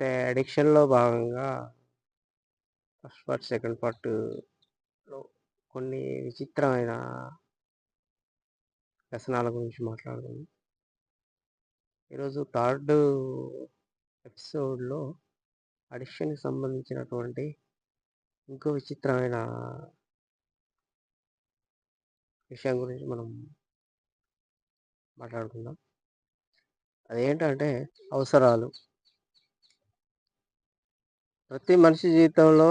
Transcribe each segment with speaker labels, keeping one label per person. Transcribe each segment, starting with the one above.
Speaker 1: అంటే అడిక్షన్‌లో భాగంగా first part, second పార్ట్‌లో కొన్ని విచిత్రమైన వ్యసనాల గురించి మాట్లాడుకుందాం. ఈరోజు థర్డ్ ఎపిసోడ్‌లో అడిక్షన్‌కి సంబంధించినటువంటి ఇంకో విచిత్రమైన విషయం గురించి మనం మాట్లాడుకుందాం. అదేంటంటే అవసరాలు. ప్రతి మనిషి జీవితంలో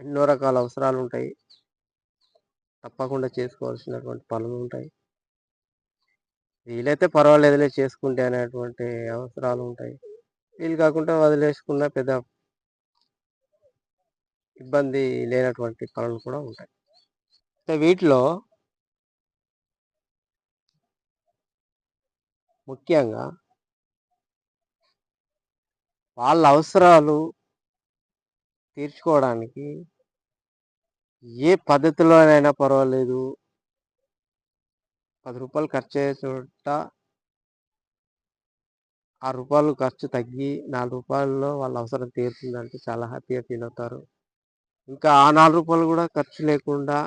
Speaker 1: ఎన్నో రకాల అవసరాలు ఉంటాయి తప్పకుండా చేసుకోవాల్సినటువంటి పనులు ఉంటాయి వీలైతే పర్వాలేదులే చేసుకుంటే అనేటువంటి అవసరాలుంటాయి. వీలు కాకుండా వదిలేసుకున్న పెద్ద ఇబ్బంది లేనటువంటి పనులు కూడా ఉంటాయి. అయితే వీటిలో ముఖ్యంగా వాళ్ళ అవసరాలు తీర్చుకోవడానికి ఏ పద్ధతిలోనైనా పర్వాలేదు. రూ. 10 ఖర్చయ్యే చోట ఆ రూపాయలు ఖర్చు తగ్గి నాలుగు రూపాయల్లో వాళ్ళ అవసరం తీరుతుందంటే చాలా హ్యాపీగా ఫీలవుతారు. ఇంకా ఆ నాలుగు రూపాయలు కూడా ఖర్చు లేకుండా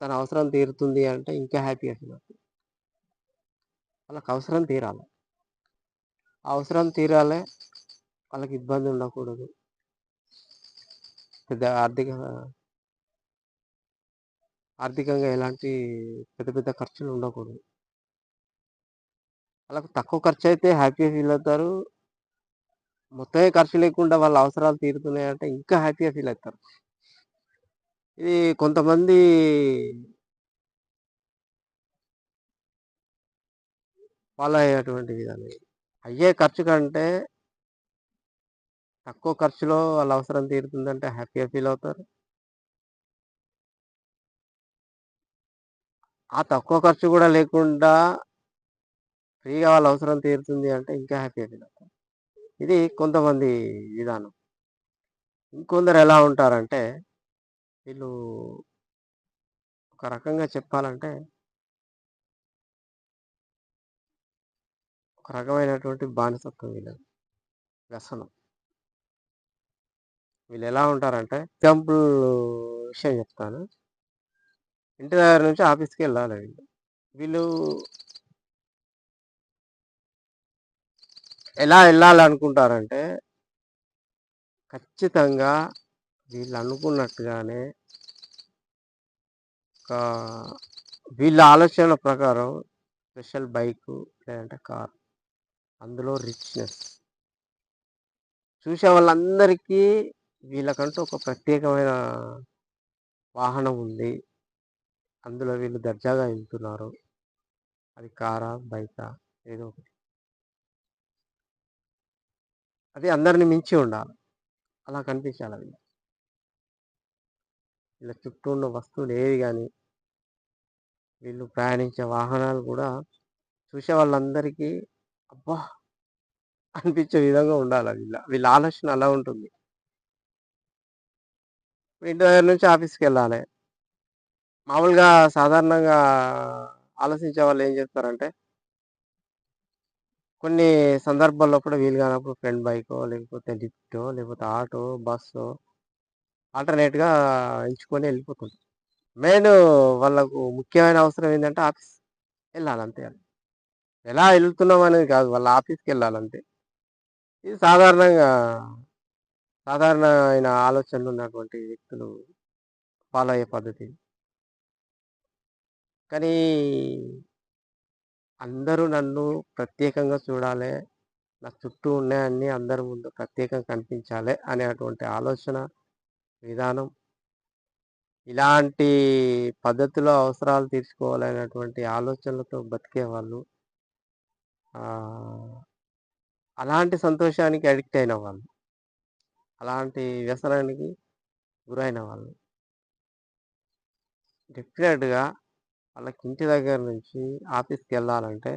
Speaker 1: తన అవసరం తీరుతుంది అంటే ఇంకా హ్యాపీగా ఫీలవుతారు. వాళ్ళకి అవసరం తీరాలి. అవసరం తీరాలే. వాళ్ళకి ఇబ్బంది ఉండకూడదు. పెద్ద ఆర్థిక ఆర్థికంగా ఎలాంటి పెద్ద పెద్ద ఖర్చులు ఉండకూడదు. వాళ్ళకు తక్కువ ఖర్చు అయితే హ్యాపీగా ఫీల్ అవుతారు మొత్తమే ఖర్చు లేకుండా వాళ్ళ అవసరాలు తీరుతున్నాయంటే ఇంకా హ్యాపీగా ఫీల్ అవుతారు ఇది కొంతమంది ఫాలో అయ్యేటువంటి విధానం అయ్యే ఖర్చు కంటే తక్కువ ఖర్చులో వాళ్ళ అవసరం తీరుతుందంటే హ్యాపీగా ఫీల్ అవుతారు ఆ తక్కువ ఖర్చు కూడా లేకుండా ఫ్రీగా వాళ్ళ అవసరం తీరుతుంది అంటే ఇంకా హ్యాపీగా ఫీల్ అవుతారు ఇది కొంతమంది విధానం. ఇంకొందరు ఎలా ఉంటారంటే వీళ్ళు ఒక రకంగా చెప్పాలంటే ఒక రకమైనటువంటి బానిసత్వం వీళ్ళది. వ్యసనం. వీళ్ళు ఎలా ఉంటారంటే ఎగ్జాంపుల్ విషయం చెప్తాను. ఇంటి దగ్గర నుంచి ఆఫీస్‌కెళ్ళాలి వీళ్ళు. వీళ్ళు ఎలా వెళ్ళాలనుకుంటారంటే ఖచ్చితంగా వీళ్ళు అనుకున్నట్టుగానే ఒక వీళ్ళ ఆలోచన ప్రకారం స్పెషల్ బైకు లేదంటే కారు. అందులో రిచ్‌నెస్. చూసే వాళ్ళందరికీ వీళ్ళకంటూ ఒక ప్రత్యేకమైన వాహనం ఉంది. అందులో వీళ్ళు దర్జాగా వెళ్తున్నారు అది కారా? బైకా? ఏదో ఒకటి. అది అందరిని మించి ఉండాలి. అలా కనిపించాలి అవి వీళ్ళ చుట్టూ ఉన్న వస్తువులు ఏవి కానీ వీళ్ళు ప్రయాణించే వాహనాలు కూడా చూసే వాళ్ళందరికీ అబ్బా! అనిపించే విధంగా ఉండాలి వీళ్ళ వీళ్ళ ఆలోచన అలా ఉంటుంది. ఇంటి దగ్గర నుంచి ఆఫీస్కి వెళ్ళాలి. మామూలుగా సాధారణంగా ఆలోచించే వాళ్ళు ఏం చేస్తారంటే కొన్ని సందర్భాల్లో కూడా వీలు కానప్పుడు ఫ్రెండ్ బైకో, లేకపోతే లిఫ్ట్ లేకపోతే ఆటో, బస్సు ఆల్టర్‌నేట్‌గా ఎంచుకొని వెళ్ళిపోతుంది మెయిన్ వాళ్ళకు ముఖ్యమైన అవసరం ఏంటంటే ఆఫీస్ వెళ్ళాలంతే ఎలా వెళ్తున్నాం అనేది కాదు. వాళ్ళ ఆఫీస్కి వెళ్ళాలంటే ఇది సాధారణంగా సాధారణమైన ఆలోచనలు ఉన్నటువంటి వ్యక్తులు ఫాలో అయ్యే పద్ధతి. కానీ అందరూ నన్ను ప్రత్యేకంగా చూడాలి నా చుట్టూ ఉన్నాయన్నీ అందరి ముందు ప్రత్యేకంగా కనిపించాలే అనేటువంటి ఆలోచన విధానం ఇలాంటి పద్ధతిలో అవసరాలు తీర్చుకోవాలనేటువంటి ఆలోచనలతో బతికేవాళ్ళు వాళ్ళు అలాంటి సంతోషానికి అడిక్ట్ అయిన వాళ్ళు. అలాంటి వ్యసనానికి గురైన వాళ్ళు. డెఫినెట్‌గా వాళ్ళకి ఇంటి దగ్గర నుంచి ఆఫీస్కి వెళ్ళాలంటే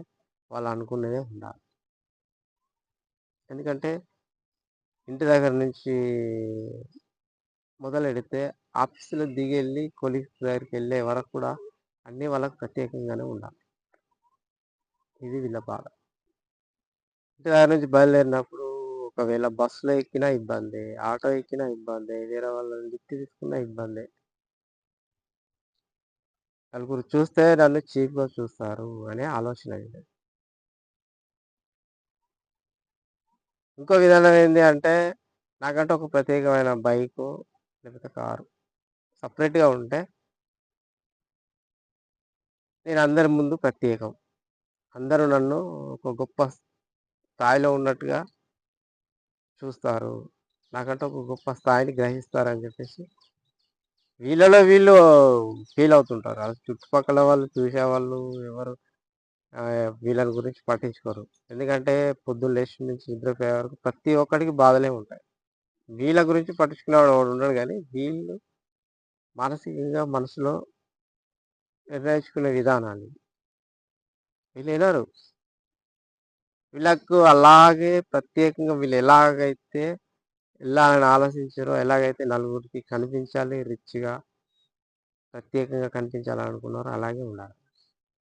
Speaker 1: వాళ్ళు అనుకున్నదే ఉండాలి. ఎందుకంటే ఇంటి దగ్గర నుంచి మొదలెడితే ఆఫీసులో దిగెళ్ళి కొలీగ్స్ దగ్గరికెళ్ళే వరకు కూడా అన్నీ వాళ్ళకు ప్రత్యేకంగానే ఉండాలి. ఇది వీళ్ళ బాధ. ఇంటి దగ్గర నుంచి బయలుదేరినప్పుడు ఒకవేళ బస్సులో ఎక్కినా ఇబ్బందే. ఆటో ఎక్కినా ఇబ్బందే. వేరే వాళ్ళని లిఫ్ట్ తీసుకున్నా ఇబ్బంది నలుగురు చూస్తే నన్ను చీప్‌గా చూస్తారు అనే ఆలోచన ఇది ఇంకో విధానం ఏంటి అంటే, నాకంటూ ఒక ప్రత్యేకమైన బైకు, లేకపోతే కారు సపరేట్గా ఉంటే నేను అందరి ముందు ప్రత్యేకం. అందరూ నన్ను ఒక గొప్ప స్థాయిలో ఉన్నట్టుగా చూస్తారు. నాకంటే ఒక గొప్ప స్థాయిని గ్రహిస్తారని చెప్పేసి వీళ్ళలో వీళ్ళు ఫీల్ అవుతుంటారు. అది చుట్టుపక్కల వాళ్ళు చూసేవాళ్ళు ఎవరు వీళ్ళని గురించి పట్టించుకోరు. ఎందుకంటే పొద్దున్న లేచి నుంచి నిద్రపోయే వరకు ప్రతి ఒక్కడికి బాధలే ఉంటాయి. వీళ్ళ గురించి పట్టించుకునేవాడు వాడు ఉండడు కానీ వీళ్ళు మానసికంగా మనసులో నిర్ణయించుకునే విధానాన్ని వీళ్ళు వినరు. వీళ్ళకు అలాగే ప్రత్యేకంగా వీళ్ళు ఎలాగైతే ఎలా అని ఆలోచించారో, ఎలాగైతే నలుగురికి కనిపించాలి రిచ్‌గా ప్రత్యేకంగా కనిపించాలనుకున్నారో అలాగే ఉండాలి.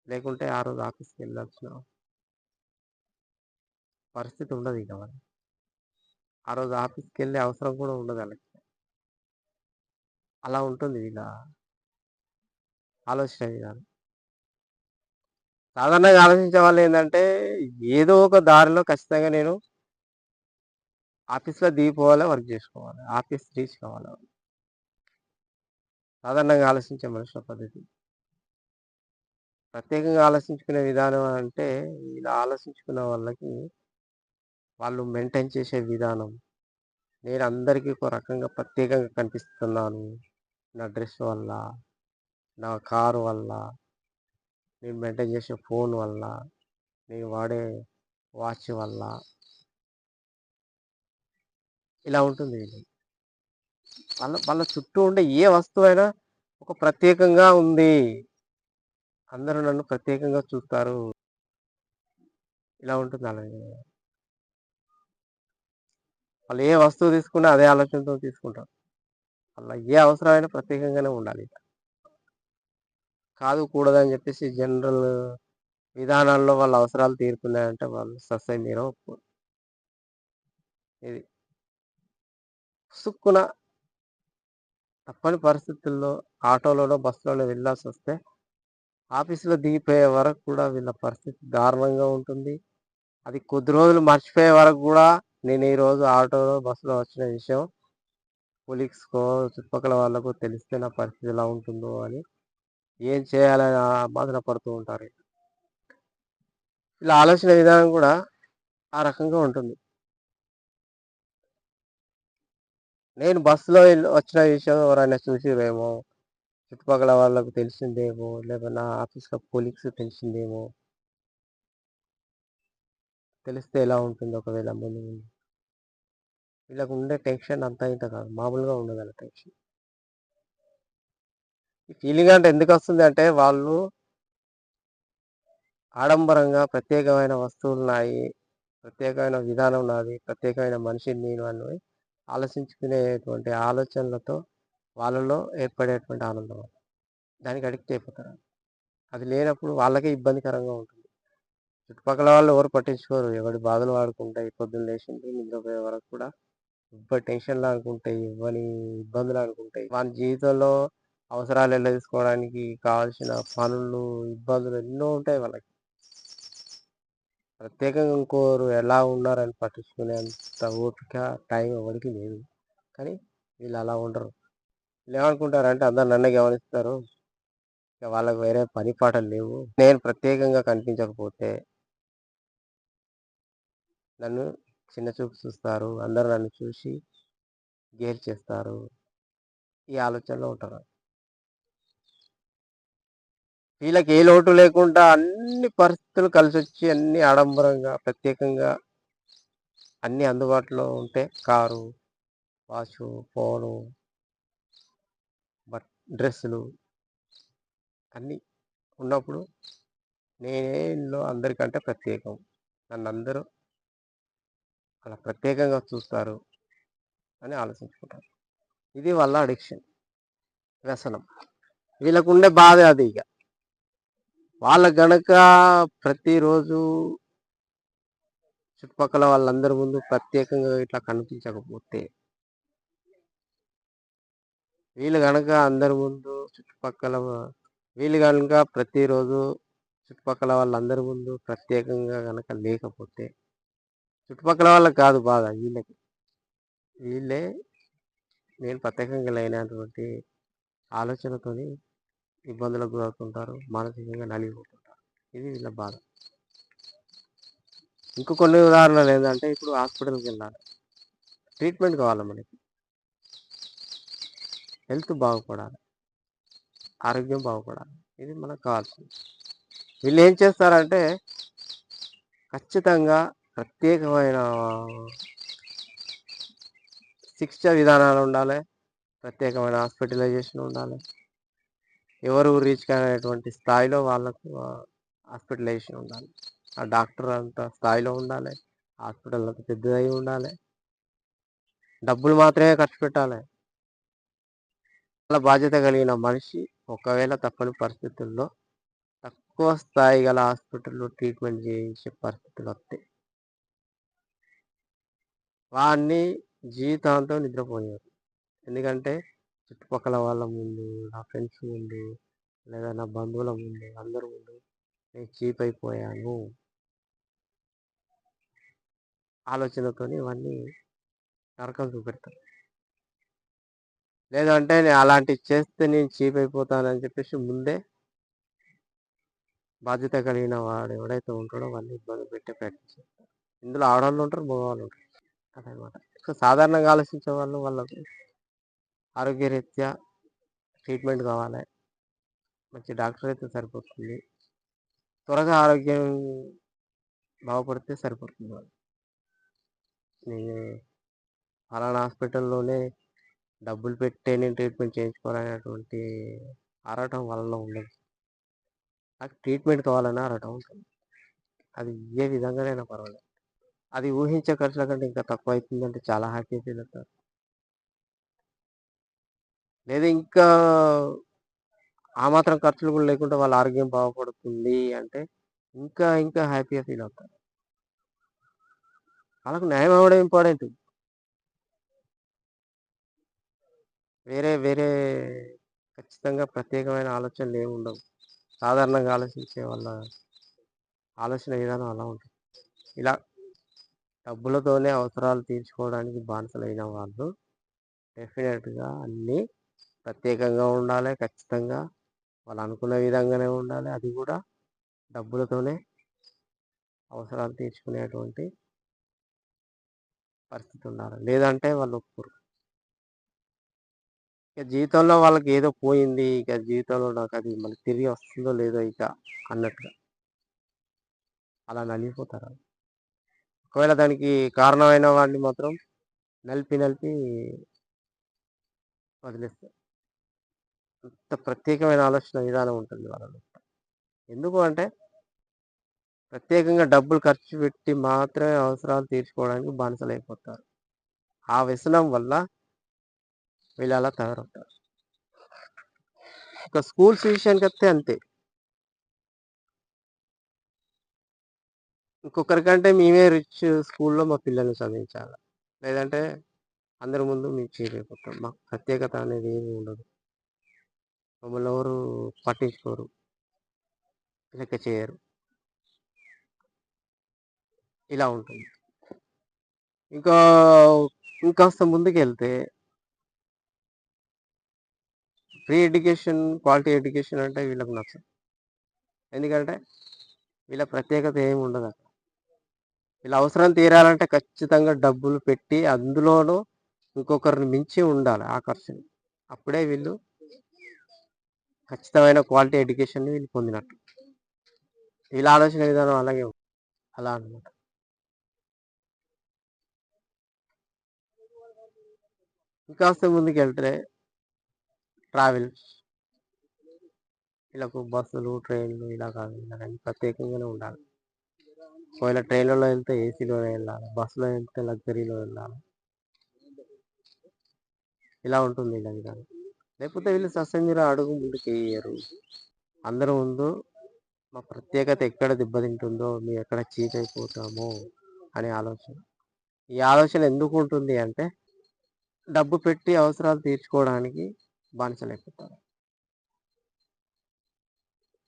Speaker 1: లేకుంటే ఆ రోజు ఆఫీస్‌కి వెళ్ళాల్సిన పరిస్థితి ఉండదు ఇక మరి. ఆ రోజు ఆఫీస్కి వెళ్ళే అవసరం కూడా ఉండదు వాళ్ళకి అలా ఉంటుంది వీళ్ళ ఆలోచన విధానం. సాధారణంగా ఆలోచించే వాళ్ళు ఏంటంటే ఏదో ఒక దారిలో ఖచ్చితంగా నేను ఆఫీస్‌లో దిగిపోవాలి, వర్క్ చేసుకోవాలి ఆఫీస్ రీచ్ కావాలి. సాధారణంగా ఆలోచించే మనుషుల పద్ధతి. ప్రత్యేకంగా ఆలోచించుకునే విధానం అంటే, ఇలా ఆలోచించుకున్న వాళ్ళకి వాళ్ళు మెయింటైన్ చేసే విధానం. నేను అందరికీ ఒక రకంగా ప్రత్యేకంగా కనిపిస్తున్నాను. నా డ్రెస్ వల్ల, నా కారు వల్ల, నేను మెయింటైన్ చేసే ఫోన్ వల్ల, నేను వాడే వాచ్ వల్ల. ఇలా ఉంటుంది వాళ్ళ వాళ్ళ చుట్టూ ఉండే ఏ వస్తువైనా ఒక ప్రత్యేకంగా ఉంది. అందరూ నన్ను ప్రత్యేకంగా చూస్తారు. ఇలా ఉంటుంది అలాగే వాళ్ళు ఏ వస్తువు తీసుకున్నా అదే ఆలోచనతో తీసుకుంటారు. వాళ్ళ ఏ అవసరమైనా ప్రత్యేకంగానే ఉండాలి. కాదు, కూడదని చెప్పేసి జనరల్ విధానాల్లో వాళ్ళ అవసరాలు తీరుతున్నాయంటే వాళ్ళు సస్సై మీరో ఇది. సుక్కున తప్పని పరిస్థితుల్లో ఆటోలోనో, బస్సులోనో వెళ్ళాల్సొస్తే ఆఫీస్‌లో దిగిపోయే వరకు కూడా వీళ్ళ పరిస్థితి దారుణంగా ఉంటుంది. అది కొద్ది రోజులు మర్చిపోయే వరకు కూడా నేను ఈరోజు ఆటోలో, బస్సులో వచ్చిన విషయం కొలీగ్స్‌కో, చుట్టుపక్కల వాళ్ళకు తెలిస్తే నా పరిస్థితి ఎలా ఉంటుందో అని ఏం చేయాలని బాధన పడుతూ ఉంటారు. ఇలా ఆలోచన విధానం కూడా ఆ రకంగా ఉంటుంది. నేను బస్సులో వచ్చిన విషయం ఎవరైనా చూసిరేమో చుట్టుపక్కల వాళ్ళకు తెలిసిందేమో, లేదా నా ఆఫీస్‌లో కొలీగ్స్‌కి తెలిసిందేమో. తెలిస్తే ఎలా ఉంటుంది ఒకవేళ ముందు ముందు. వీళ్ళకు ఉండే టెన్షన్ అంతా ఇంత కాదు. మామూలుగా ఉండదు అలా టెన్షన్. ఈ ఫీలింగ్ అంటే ఎందుకు వస్తుంది అంటే వాళ్ళు ఆడంబరంగా ప్రత్యేకమైన వస్తువులు ఉన్నాయి ప్రత్యేకమైన విధానం నాది. ప్రత్యేకమైన మనిషిని నేను అని ఆలోచించుకునేటువంటి ఆలోచనలతో వాళ్ళలో ఏర్పడేటువంటి ఆనందం. దానికి అడిక్ట్ అయిపోతారు. అది లేనప్పుడు వాళ్ళకే ఇబ్బందికరంగా ఉంటుంది. చుట్టుపక్కల వాళ్ళు ఎవరు పట్టించుకోరు. ఎవరి బాధలు వాడుకుంటాయి. పొద్దున్న లేచి నిద్రపోయే వరకు కూడా ఇవ్వ టెన్షన్‌లు అనుకుంటాయి ఇవ్వని ఇబ్బందులు అనుకుంటాయి వాళ్ళ జీవితంలో అవసరాలు ఎల్లదీసుకోవడానికి కావాల్సిన పనులు, ఇబ్బందులు ఎన్నో ఉంటాయి వాళ్ళకి. ప్రత్యేకంగా ఇంకోరు ఎలా ఉన్నారని పట్టించుకునేంత ఓపిక, టైం ఎవరికి లేదు. కానీ వీళ్ళు అలా ఉండరు. ఏమనుకుంటారు అంటే అందరు నన్నే గమనిస్తారు. ఇక వాళ్ళకి వేరే పని పాటలు లేవు. నేను ప్రత్యేకంగా కనిపించకపోతే నన్ను చిన్న చూపు చూస్తారు. అందరూ నన్ను చూసి గేర్ చేస్తారు. ఈ ఆలోచనలో ఉంటారు. వీళ్ళకి ఏ లోటు లేకుండా అన్ని పరిస్థితులు కలిసి వచ్చి అన్నీ ఆడంబరంగా, ప్రత్యేకంగా అన్నీ అందుబాటులో ఉంటే కారు, వాచు, ఫోను బట్ డ్రెస్సులు అన్నీ ఉన్నప్పుడు నేనే ఇంట్లో అందరికంటే ప్రత్యేకం. నన్నందరూ అలా ప్రత్యేకంగా చూస్తారు అని ఆలోచించుకుంటారు. ఇది వాళ్ళ అడిక్షన్. వ్యసనం. వీళ్ళకుండే బాధ అది ఇక వాళ్ళ గనక ప్రతిరోజు చుట్టుపక్కల వాళ్ళందరి ముందు ప్రత్యేకంగా ఇట్లా కనిపించకపోతే వీళ్ళు కనుక అందరి ముందు చుట్టుపక్కల వీళ్ళు కనుక ప్రతిరోజు చుట్టుపక్కల వాళ్ళందరి ముందు ప్రత్యేకంగా కనుక లేకపోతే చుట్టుపక్కల వాళ్ళకి కాదు బాధ వీళ్ళకి. వీళ్ళే నేను ప్రత్యేకంగా లేనటువంటి ఆలోచనతోని ఇబ్బందులకు గురవుతుంటారు మానసికంగా నలిగిపోతుంటారు. ఇది వీళ్ళ బాధ. ఇంకో కొన్ని ఉదాహరణలు ఏంటంటే ఇప్పుడు హాస్పిటల్కి వెళ్ళాలి. ట్రీట్మెంట్ కావాలి మనకి? హెల్త్ బాగుపడాలి. ఆరోగ్యం బాగుపడాలి. ఇది మనకు కావాల్సింది వీళ్ళు ఏం చేస్తారంటే ఖచ్చితంగా ప్రత్యేకమైన శిక్ష విధానాలు ఉండాలి. ప్రత్యేకమైన హాస్పిటలైజేషన్ ఉండాలి. ఎవరు రీచ్ కానటువంటి స్థాయిలో వాళ్ళకు హాస్పిటలైజేషన్ ఉండాలి. ఆ డాక్టర్ అంత స్థాయిలో ఉండాలి. హాస్పిటల్ అంత పెద్దదై ఉండాలి. డబ్బులు మాత్రమే ఖర్చు పెట్టాలి. చాలా బాధ్యత కలిగిన మనిషి ఒకవేళ తప్పని పరిస్థితుల్లో తక్కువ స్థాయి గల హాస్పిటల్లో ట్రీట్మెంట్ చేయించే పరిస్థితులు వస్తాయి వాడిని జీవితాంతం నిద్రపోయారు ఎందుకంటే చుట్టుపక్కల వాళ్ళ ముందు నా ఫ్రెండ్స్ ముందు లేదా నా బంధువుల ముందు అందరి ముందు నేను చీప్ అయిపోయాను. ఆలోచనతోని ఇవన్నీ నరకం చూపెడతాను లేదంటే నేను అలాంటివి చేస్తే నేను చీప్ అయిపోతానని చెప్పేసి ముందే బాధ్యత కలిగిన వాడు ఎవడైతే ఉంటాడో వాళ్ళని ఇబ్బంది పెట్టే ప్రయత్నం చేస్తారు. ఇందులో ఆడవాళ్ళు ఉంటారు మగవాళ్ళు ఉంటారు. అదనమాట సో సాధారణంగా ఆలోచించే వాళ్ళు వాళ్ళకు ఆరోగ్యరీత్యా ట్రీట్మెంట్ కావాలి. మంచి డాక్టర్ అయితే సరిపోతుంది. త్వరగా ఆరోగ్యం బాగుపడితే సరిపోతుంది వాళ్ళు నేను ఫలానా హాస్పిటల్లోనే డబ్బులు పెట్టే నేను ట్రీట్మెంట్ చేయించుకోవాలనేటువంటి ఆరాటం వాళ్ళలో ఉండదు. నాకు ట్రీట్మెంట్ కావాలని ఆరాటం ఉంటుంది. అది ఏ విధంగానైనా పర్వాలేదు. అది ఊహించే ఖర్చుల కంటే ఇంకా తక్కువ అవుతుందంటే చాలా హ్యాపీ ఫీల్ అవుతారు. లేదా ఇంకా ఆ మాత్రం ఖర్చులు కూడా లేకుండా వాళ్ళ ఆరోగ్యం బాగుపడుతుంది అంటే ఇంకా ఇంకా హ్యాపీగా ఫీల్ అవుతారు. వాళ్ళకు న్యాయం అవ్వడం ఇంపార్టెంట్ వేరే వేరే ఖచ్చితంగా ప్రత్యేకమైన ఆలోచనలు ఏమి ఉండవు. సాధారణంగా ఆలోచించే వాళ్ళ ఆలోచన విధానం అలా ఉంటుంది. ఇలా డబ్బులతోనే అవసరాలు తీర్చుకోవడానికి బానిసలైన వాళ్ళు డెఫినెట్గా అన్నీ ప్రత్యేకంగా ఉండాలి ఖచ్చితంగా. వాళ్ళు అనుకున్న విధంగానే ఉండాలి. అది కూడా డబ్బులతోనే అవసరాలు తీర్చుకునేటువంటి పరిస్థితి ఉండాలి. లేదంటే వాళ్ళు ఒప్పుకోరు. ఇక జీవితంలో వాళ్ళకి ఏదో పోయింది ఇక జీవితంలో నాకు అది మళ్ళీ తిరిగి వస్తుందో లేదో ఇక అన్నట్టుగా. అలా నలిగిపోతారు. ఒకవేళ దానికి కారణమైన వాడిని మాత్రం నలిపి నలిపి వదిలేస్తారు. అంత ప్రత్యేకమైన ఆలోచన విధానం ఉంటుంది వాళ్ళలో. ఎందుకు అంటే ప్రత్యేకంగా డబ్బులు ఖర్చు పెట్టి మాత్రమే అవసరాలు తీర్చుకోవడానికి బానిసలైపోతారు. ఆ వ్యసనం వల్ల వీళ్ళు అలా తయారవుతారు. ఒక స్కూల్స్ విషయానికి వస్తే అంతే. ఇంకొకరికంటే మేమే రిచ్ స్కూల్లో మా పిల్లల్ని చదివించాలి. లేదంటే అందరి ముందు మేము చేయలేకపోతాం మాకు ప్రత్యేకత అనేది ఏమి ఉండదు. మమ్మల్ని ఎవరు పట్టించుకోరు. లెక్క చేయరు. ఇలా ఉంటుంది. ఇంకా ఇంకాస్త ముందుకు వెళ్తే ఫ్రీ ఎడ్యుకేషన్ క్వాలిటీ ఎడ్యుకేషన్ అంటే వీళ్ళకి నచ్చదు. ఎందుకంటే వీళ్ళ ప్రత్యేకత ఏమి ఉండదు అక్కడ. వీళ్ళ అవసరం తీరాలంటే ఖచ్చితంగా డబ్బులు పెట్టి అందులోనూ ఇంకొకరిని మించి ఉండాలి ఆకర్షణ అప్పుడే వీళ్ళు ఖచ్చితమైన క్వాలిటీ ఎడ్యుకేషన్ వీళ్ళు పొందినట్టు. వీళ్ళ ఆలోచన విధానం అలాగే అలా అనమాట ఇంకాస్త ముందుకు వెళ్తే ట్రావెల్స్ వీళ్ళకు బస్సులు ట్రైన్లు ఇలా కాదు. ప్రత్యేకంగానే ఉండాలి. ఒకవేళ ట్రైన్లలో వెళ్తే ఏసీలో వెళ్ళాలి. బస్సులో వెళ్తే లగ్జరీలో వెళ్ళాలి. ఇలా ఉంటుంది ఇలా విధానం. లేకపోతే వీళ్ళు సస్యం అడుగు ముందుకు వేయరు అందరి ముందు మా ప్రత్యేకత ఎక్కడ దెబ్బతింటుందో మేము ఎక్కడ చీట్ అయిపోతామో అనే ఆలోచన. ఈ ఆలోచన ఎందుకు ఉంటుంది అంటే డబ్బు పెట్టి అవసరాలు తీర్చుకోవడానికి బానిసలైపోతారు.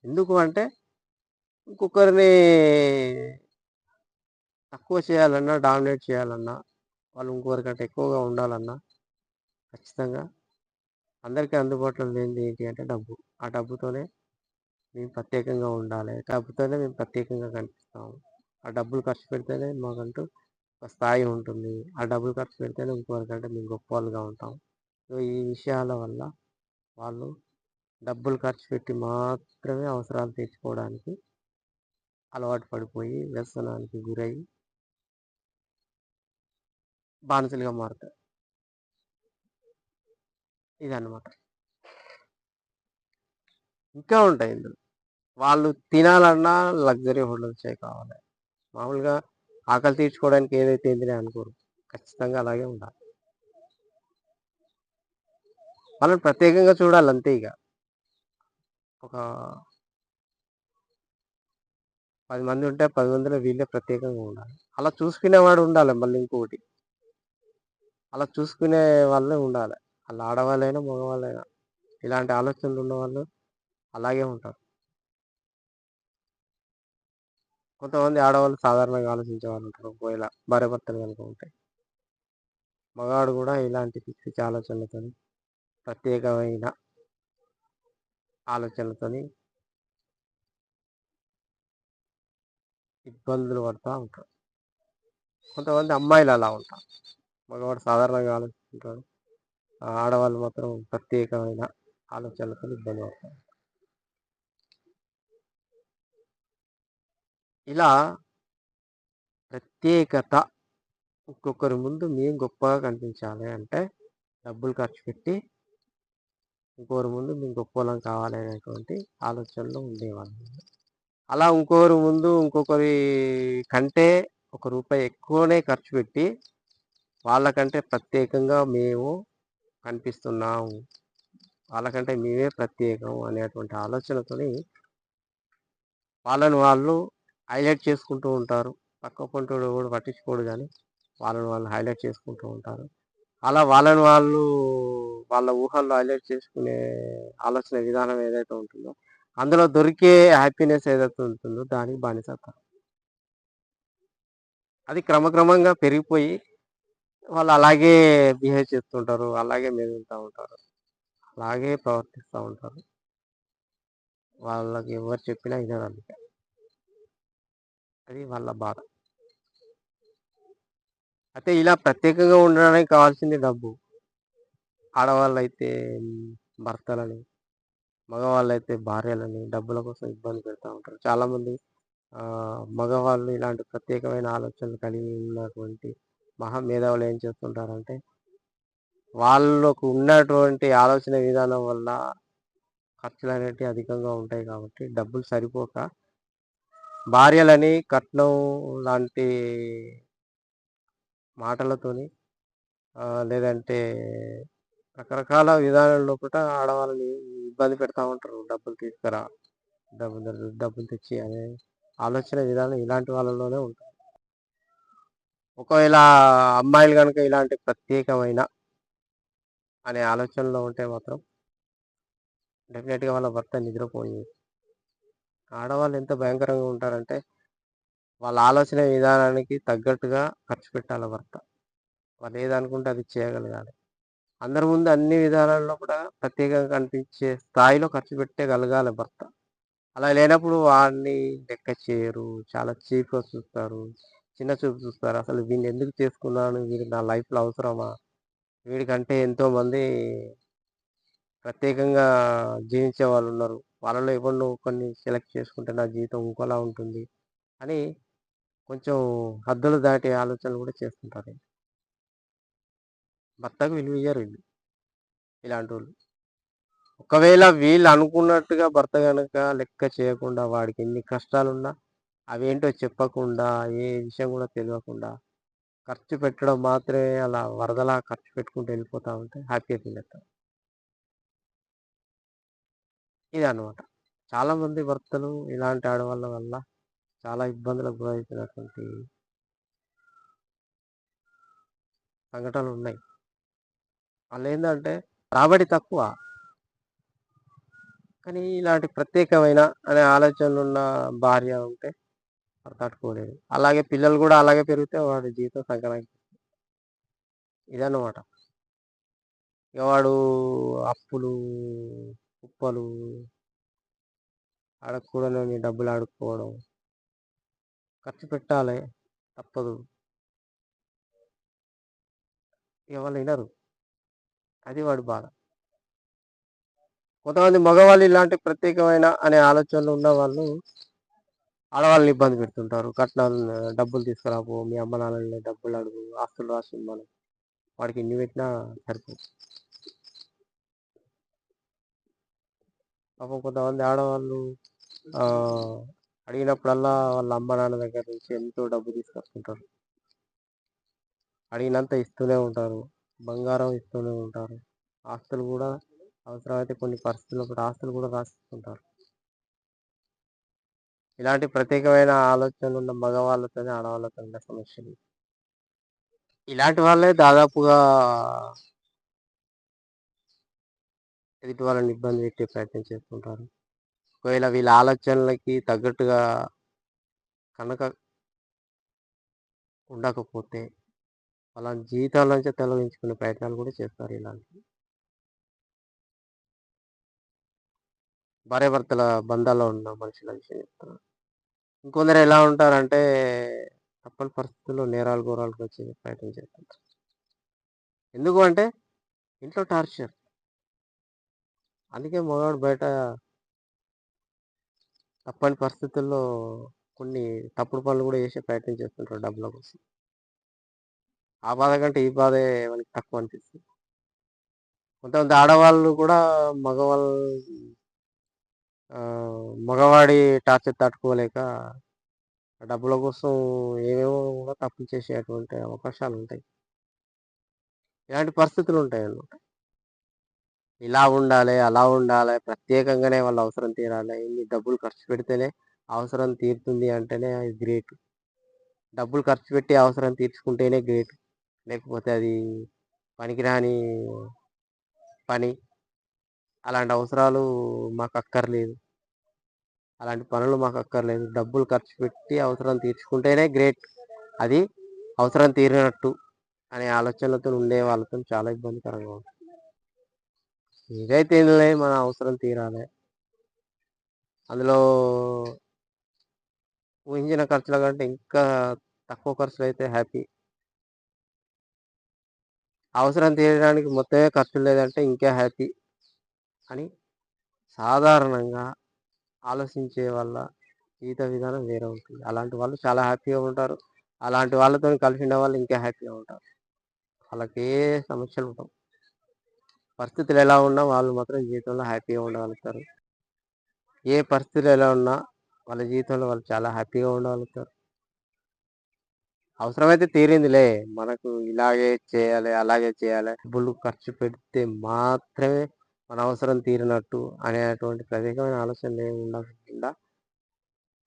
Speaker 1: ఎందుకు అంటే ఇంకొకరిని తక్కువ చేయాలన్నా, డామినేట్ చేయాలన్నా, వాళ్ళు ఇంకొకరికంటే ఎక్కువగా ఉండాలన్నా ఖచ్చితంగా అందరికీ అందుబాటులో లేనిది ఏంటి అంటే డబ్బు. ఆ డబ్బుతోనే మేము ప్రత్యేకంగా ఉండాలి. డబ్బుతోనే మేము ప్రత్యేకంగా కనిపిస్తాము. ఆ డబ్బులు ఖర్చు పెడితేనే మాకంటూ ఒక స్థాయి ఉంటుంది. ఆ డబ్బులు ఖర్చు పెడితేనే ఇంకొకరికంటే మేము గొప్పవాళ్ళుగా ఉంటాం. సో, ఈ విషయాల వల్ల వాళ్ళు డబ్బులు ఖర్చు పెట్టి మాత్రమే అవసరాలు తీర్చుకోవడానికి అలవాటు పడిపోయి వ్యసనానికి గురై బానిసలుగా మారుతారు. ఇదన్నమాట. ఇంకా ఉంటాయి ఇందులో. వాళ్ళు తినాలన్నా లగ్జరీ హోటల్సే కావాలి. మామూలుగా ఆకలి తీర్చుకోవడానికి ఏదైతే ఏందిలే అనుకోరు. ఖచ్చితంగా అలాగే ఉండాలి. వాళ్ళని ప్రత్యేకంగా చూడాలి అంతే ఇక ఒక పది మంది ఉంటే పది మందిలో వీళ్ళే ప్రత్యేకంగా ఉండాలి. అలా చూసుకునేవాడు ఉండాలి మళ్ళీ ఇంకొకటి. అలా చూసుకునే వాళ్ళే ఉండాలి. వాళ్ళు ఆడవాళ్ళైనా, మగవాళ్ళైనా. ఇలాంటి ఆలోచనలు ఉన్నవాళ్ళు అలాగే ఉంటారు. కొంతమంది ఆడవాళ్ళు సాధారణంగా ఆలోచించే వాళ్ళు ఉంటారు. ఒకవేళ భార్య భర్తలు కనుక ఉంటే. మగాడు కూడా ఇలాంటి పిచ్చి ఆలోచనలతో ప్రత్యేకమైన ఆలోచనలతోని ఇబ్బందులు పడుతూ ఉంటారు. కొంతమంది అమ్మాయిలు అలా ఉంటారు. మగవాడు సాధారణంగా ఆలోచిస్తుంటాడు. ఆడవాళ్ళు మాత్రం ప్రత్యేకమైన ఆలోచనలకు ఇబ్బంది పడతారు. ఇలా ప్రత్యేకత ఇంకొకరి ముందు మేము గొప్పగా కనిపించాలి అంటే డబ్బులు ఖర్చు పెట్టి ఇంకొకరి ముందు మేము గొప్పలం కావాలి అనేటువంటి ఆలోచనలో ఉండేవాళ్ళు. అలా ఇంకొకరి ముందు ఇంకొకరి కంటే ఒక రూపాయి ఎక్కువనే ఖర్చు పెట్టి వాళ్ళకంటే ప్రత్యేకంగా మేము కనిపిస్తున్నావు వాళ్ళకంటే మేమే ప్రత్యేకం అనేటువంటి ఆలోచనతోని వాళ్ళని వాళ్ళు హైలైట్ చేసుకుంటూ ఉంటారు. పక్క పొంటోడు కూడా పట్టించుకోడు కానీ వాళ్ళని వాళ్ళు హైలైట్ చేసుకుంటూ ఉంటారు. అలా వాళ్ళని వాళ్ళు వాళ్ళ ఊహల్లో హైలైట్ చేసుకునే ఆలోచన విధానం ఏదైతే ఉంటుందో అందులో దొరికే హ్యాపీనెస్ ఏదైతే ఉంటుందో దానికి బానిసత్వం అది క్రమక్రమంగా పెరిగిపోయి వాళ్ళు అలాగే బిహేవ్ చేస్తుంటారు. అలాగే మెదులుతూ ఉంటారు. అలాగే ప్రవర్తిస్తూ ఉంటారు. వాళ్ళకి ఎవరు చెప్పినా ఇనరందుకే. అది వాళ్ళ బాధ. అయితే ఇలా ప్రత్యేకంగా ఉండడానికి కావాల్సింది డబ్బు. ఆడవాళ్ళైతే భర్తలని, మగవాళ్ళైతే భార్యలని డబ్బుల కోసం ఇబ్బంది పెడతా ఉంటారు. చాలామంది మగవాళ్ళు ఇలాంటి ప్రత్యేకమైన ఆలోచనలు కలిగి ఉన్నటువంటి మహా మేధావులు ఏం చేస్తుంటారంటే వాళ్ళకు ఉన్నటువంటి ఆలోచన విధానం వల్ల ఖర్చులనేటివి అధికంగా ఉంటాయి కాబట్టి డబ్బులు సరిపోక భార్యలని కట్నం లాంటి మాటలతోని లేదంటే రకరకాల విధానాల లోపట ఆడవాళ్ళని ఇబ్బంది పెడతా ఉంటారు. డబ్బులు తీసుకురా, డబ్బులు డబ్బులు తెచ్చి అనే ఆలోచన విధానం ఇలాంటి వాళ్ళలోనే ఉంటుంది. ఒకవేళ అమ్మాయిలు కనుక ఇలాంటి ప్రత్యేకమైన అనే ఆలోచనలో ఉంటే మాత్రం డెఫినెట్‌గా వాళ్ళ భర్త నిద్రపోయింది ఆడవాళ్ళు ఎంత భయంకరంగా ఉంటారంటే వాళ్ళ ఆలోచన విధానానికి తగ్గట్టుగా ఖర్చు పెట్టాలి భర్త. వాళ్ళు ఏదనుకుంటే అది చేయగలగాలి. అందరి ముందు అన్ని విధానాల్లో కూడా ప్రత్యేకంగా కనిపించే స్థాయిలో ఖర్చు పెట్టగలగాలి భర్త. అలా లేనప్పుడు వాడిని లెక్క చేయరు. చాలా చీప్‌గా చూస్తారు. చిన్న చూపు చూస్తారు. అసలు వీడిని ఎందుకు చేసుకున్నాను? వీడు నా లైఫ్‌లో అవసరమా? వీడికంటే ఎంతోమంది ప్రత్యేకంగా జీవించే వాళ్ళు ఉన్నారు వాళ్ళలో ఎవరినో కొన్ని సెలెక్ట్ చేసుకుంటే నా జీవితం ఇంకోలా ఉంటుంది. అని కొంచెం హద్దులు దాటే ఆలోచనలు కూడా చేస్తుంటారు. భర్తకు విలువ ఇయ్యారు వీళ్ళు. ఇలాంటి వాళ్ళు ఒకవేళ వీళ్ళు అనుకున్నట్టుగా భర్త కనుక లెక్క చేయకుండా వాడికి ఎన్ని కష్టాలున్నా అవేంటో చెప్పకుండా, ఏ విషయం కూడా తెలియకుండా ఖర్చు పెట్టడం మాత్రమే అలా వరదలా ఖర్చు పెట్టుకుంటూ వెళ్ళిపోతా ఉంటే హ్యాపీగా ఫీల్ అవుతాం. ఇది అనమాట చాలామంది భర్తలు ఇలాంటి ఆడవాళ్ళ వల్ల చాలా ఇబ్బందులకు గురవుతున్నటువంటి సంఘటనలు ఉన్నాయి. వాళ్ళు ఏంటంటే రాబడి తక్కువ. కానీ ఇలాంటి ప్రత్యేకమైన అనే ఆలోచనలున్న భార్య ఉంటే వాడు తట్టుకోలేడు. అలాగే పిల్లలు కూడా అలాగే పెరిగితే వాడి జీవితం సంక్రాంతి ఇదన్నమాట. ఇక వాడు అప్పులు, కుప్పలు అడగకూడని డబ్బులు అడుక్కోవడం. ఖర్చు పెట్టాలి తప్పదు. ఎవరు వినరు అది వాడు బాధ. కొంతమంది మగవాళ్ళు ఇలాంటి ప్రత్యేకమైన అనే ఆలోచనలు ఉన్న వాళ్ళు ఆడవాళ్ళని ఇబ్బంది పెడుతుంటారు. కట్నాలు డబ్బులు తీసుకురాపు మీ అమ్మ నాన్నలని డబ్బులు అడుగు, ఆస్తులు రాసి మనం వాడికి ఎన్ని పెట్టినా సరిపోదు. పాపం కొంతమంది ఆడవాళ్ళు అడిగినప్పుడల్లా వాళ్ళ అమ్మ నాన్న దగ్గర నుంచి ఎంతో డబ్బు తీసుకొస్తుంటారు. అడిగినంత ఇస్తూనే ఉంటారు. బంగారం ఇస్తూనే ఉంటారు. ఆస్తులు కూడా అవసరమైతే కొన్ని పరిస్థితుల్లో ఆస్తులు కూడా రాసిస్తుంటారు. ఇలాంటి ప్రత్యేకమైన ఆలోచనలు ఉన్న మగవాళ్ళతోనే ఆడవాళ్ళతో ఉన్న సమస్యలు. ఇలాంటి వాళ్ళే దాదాపుగా ఎదుటి వాళ్ళని ఇబ్బంది పెట్టే ప్రయత్నం చేస్తుంటారు. ఒకవేళ వీళ్ళ ఆలోచనలకి తగ్గట్టుగా కనుక ఉండకపోతే వాళ్ళ జీవితాల నుంచి తొలగించుకునే ప్రయత్నాలు కూడా చేస్తారు ఇలాంటివి. భార్యాభర్తల బంధాల్లో ఉన్న మనుషుల విషయం చెప్తున్నా. ఇంకొందరు ఎలా ఉంటారంటే తప్పని పరిస్థితుల్లో నేరాలు, ఘోరాలకు వచ్చే ప్రయత్నం చేస్తుంటారు. ఎందుకు అంటే ఇంట్లో టార్చర్. అందుకే మగవాడు బయట తప్పని పరిస్థితుల్లో కొన్ని తప్పుడు పనులు కూడా చేసే ప్రయత్నం చేస్తుంటారు డబ్బుల కోసం. ఆ బాధ కంటే ఈ బాధే మనకి తక్కువ అనిపిస్తుంది. కొంతమంది ఆడవాళ్ళు కూడా మగవాళ్ళు మగవాడి టార్చర్ తట్టుకోలేక డబ్బుల కోసం ఏవేవో కూడా తప్పులు చేసేటువంటి అవకాశాలుంటాయి. ఇలాంటి పరిస్థితులు ఉంటాయి అన్నమాట ఇలా ఉండాలి అలా ఉండాలి ప్రత్యేకంగానే వాళ్ళ అవసరం తీరాలి. ఇన్ని డబ్బులు ఖర్చు పెడితేనే అవసరం తీరుతుంది అంటేనే అది గ్రేట్. డబ్బులు ఖర్చు పెట్టి అవసరం తీర్చుకుంటేనే గ్రేట్. లేకపోతే అది పనికిరాని పని. అలాంటి అవసరాలు మాకు అక్కర్లేదు. అలాంటి పనులు మాకు అక్కర్లేదు. డబ్బులు ఖర్చు పెట్టి అవసరం తీర్చుకుంటేనే గ్రేట్. అది అవసరం తీరినట్టు అనే ఆలోచనలతో ఉండే వాళ్ళతో చాలా ఇబ్బందికరంగా ఉంటుంది. ఏదైతే ఏంలే మన అవసరం తీరాలే. అందులో ఊహించిన ఖర్చుల కంటే ఇంకా తక్కువ ఖర్చులైతే హ్యాపీ. అవసరం తీరడానికి మొత్తమే ఖర్చులు లేదంటే ఇంకా హ్యాపీ. అని సాధారణంగా ఆలోచించే వాళ్ళ జీవిత విధానం వేరే ఉంటుంది. అలాంటి వాళ్ళు చాలా హ్యాపీగా ఉంటారు. అలాంటి వాళ్ళతో కలిసి ఉండే వాళ్ళు ఇంకా హ్యాపీగా ఉంటారు. వాళ్ళకి ఏ సమస్యలు ఉండవు. పరిస్థితులు ఎలా ఉన్నా వాళ్ళు మాత్రం జీవితంలో హ్యాపీగా ఉండగలుగుతారు. ఏ పరిస్థితులు ఎలా ఉన్నా వాళ్ళ జీవితంలో వాళ్ళు చాలా హ్యాపీగా ఉండగలుగుతారు. అవసరమైతే తీరిందిలే. మనకు ఇలాగే చేయాలి, అలాగే చేయాలి. డబ్బులు ఖర్చు పెడితే మాత్రమే మన అవసరం తీరినట్టు అనేటువంటి ప్రత్యేకమైన ఆలోచనలు ఏమి ఉండకుండా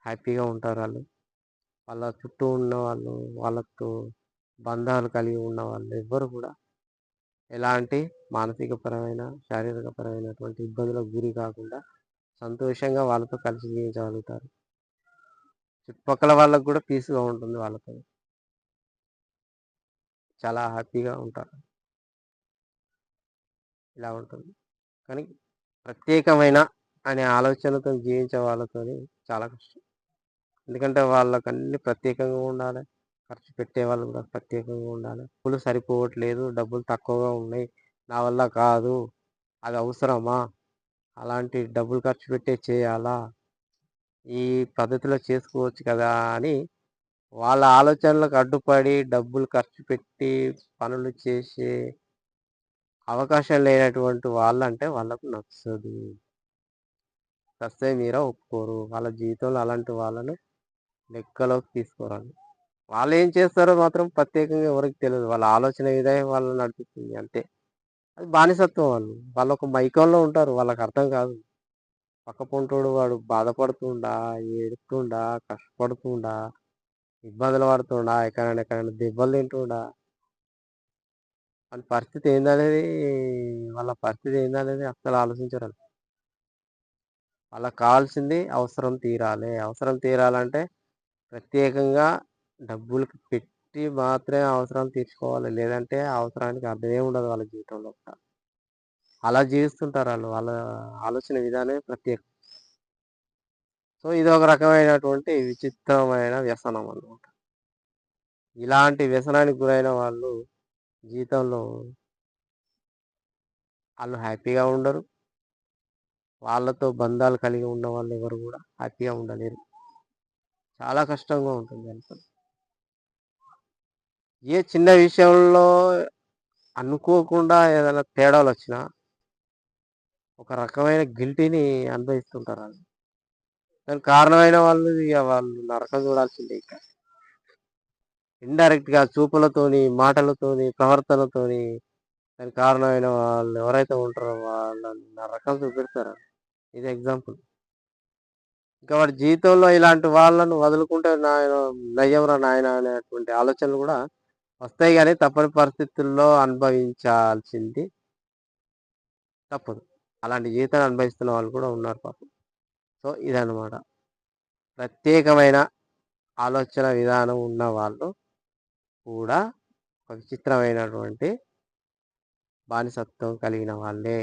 Speaker 1: హ్యాపీగా ఉంటారాళ్ళు. వాళ్ళ చుట్టూ ఉన్నవాళ్ళు, వాళ్ళతో బంధాలు కలిగి ఉన్నవాళ్ళు ఎవ్వరు కూడా ఎలాంటి మానసికపరమైన, శారీరకపరమైనటువంటి ఇబ్బందులకు గురి కాకుండా సంతోషంగా వాళ్ళతో కలిసి జీవించగలుగుతారు. చుట్టుపక్కల వాళ్ళకు కూడా పీస్‌గా ఉంటుంది వాళ్ళతో చాలా హ్యాపీగా ఉంటారు. ఇలా ఉంటుంది. కానీ ప్రత్యేకమైన అనే ఆలోచనతో జీవించే వాళ్ళతో చాలా కష్టం. ఎందుకంటే వాళ్ళకన్నీ ప్రత్యేకంగా ఉండాలి ఖర్చు పెట్టే వాళ్ళు కూడా ప్రత్యేకంగా ఉండాలి డబ్బులు సరిపోవట్లేదు. డబ్బులు తక్కువగా ఉన్నాయి. నా వల్ల కాదు. అది అవసరమా? అలాంటి డబ్బులు ఖర్చు పెట్టే చేయాలా? ఈ పద్ధతిలో చేసుకోవచ్చు కదా! అని వాళ్ళ ఆలోచనలకు అడ్డుపడి డబ్బులు ఖర్చు పెట్టి పనులు చేసే అవకాశం లేనటువంటి వాళ్ళంటే వాళ్ళకు నచ్చదు. సస్తే మీర ఒప్పుకోరు. వాళ్ళ జీవితంలో అలాంటి వాళ్ళను లెక్కలోకి తీసుకోరాలి వాళ్ళు ఏం చేస్తారో మాత్రం ప్రత్యేకంగా ఎవరికీ తెలియదు వాళ్ళ ఆలోచన విధానం వాళ్ళని నడిపిస్తుంది అంతే. అది బానిసత్వం వాళ్ళు. వాళ్ళొక మైకంలో ఉంటారు. వాళ్ళకి అర్థం కాదు. పక్కపొంటోడు వాడు బాధపడుతుండా, ఏడుతుండా కష్టపడుతుండా, ఇబ్బందులు పడుతుండా, ఎక్కడైనా ఎక్కడైనా దెబ్బలు తింటుండా వాళ్ళ పరిస్థితి ఏందనేది వాళ్ళ పరిస్థితి ఏందనేది అస్సలు ఆలోచించరు వాళ్ళకి కావాల్సింది అవసరం తీరాలి. అవసరం తీరాలంటే ప్రత్యేకంగా డబ్బులు పెట్టి మాత్రమే అవసరాలు తీర్చుకోవాలి. లేదంటే అవసరానికి అర్థమే ఉండదు వాళ్ళ జీవితంలో అలా అలా జీవిస్తుంటారాళ్ళు. వాళ్ళ ఆలోచన విధానమే ప్రత్యేకం. సో, ఇది ఒక రకమైనటువంటి విచిత్రమైన వ్యసనం అన్నమాట. ఇలాంటి వ్యసనానికి గురైన వాళ్ళు జీవితంలో వాళ్ళు హ్యాపీగా ఉండరు. వాళ్ళతో బంధాలు కలిగి ఉన్న వాళ్ళు ఎవరు కూడా హ్యాపీగా ఉండలేరు. చాలా కష్టంగా ఉంటుంది వాళ్ళతోని. ఏ చిన్న విషయంలో అనుకోకుండా ఏదైనా తేడాలు వచ్చినా ఒక రకమైన గిల్టీని అనుభవిస్తుంటారు వాళ్ళు దానికి కారణమైన వాళ్ళు ఇక వాళ్ళు నరకం చూడాల్సిందే ఇక్కడ ఇండైరెక్ట్‌గా చూపులతోని, మాటలతోని, ప్రవర్తనతోని దానికి కారణమైన వాళ్ళు ఎవరైతే ఉంటారో వాళ్ళని నరకం చూపెడతారు. ఇది ఎగ్జాంపుల్. ఇంకా వాడి జీవితంలో ఇలాంటి వాళ్ళను వదులుకుంటే నాయన నయ్యంరా నాయనా అనేటువంటి ఆలోచనలు కూడా వస్తాయి కానీ తప్పని పరిస్థితుల్లో అనుభవించాల్సింది తప్పదు. అలాంటి జీవితాన్ని అనుభవిస్తున్న వాళ్ళు కూడా ఉన్నారు పాపం. సో, ఇదన్నమాట. ప్రత్యేకమైన ఆలోచన విధానం ఉన్న వాళ్ళు కూడా ఒక విచిత్రమైనటువంటి బానిసత్వం కలిగిన వాళ్ళే.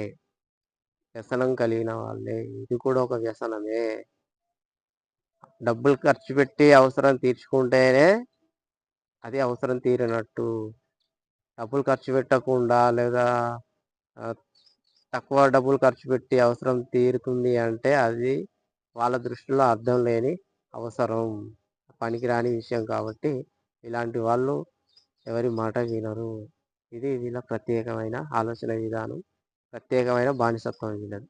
Speaker 1: వ్యసనం కలిగిన వాళ్ళే. ఇది కూడా ఒక వ్యసనమే. డబ్బులు ఖర్చు పెట్టి అవసరం తీర్చుకుంటేనే అది అవసరం తీరినట్టు. డబ్బులు ఖర్చు పెట్టకుండా లేదా తక్కువ డబ్బులు ఖర్చు పెట్టి అవసరం తీరుతుంది అంటే అది వాళ్ళ దృష్టిలో అర్థం లేని అవసరం. పనికిరాని విషయం కాబట్టి ఇలాంటి వాళ్ళు ఎవరి మాట వినరు. ఇది వీళ్ళ ప్రత్యేకమైన ఆలోచన విధానం. ప్రత్యేకమైన బానిసత్వం వీళ్ళది.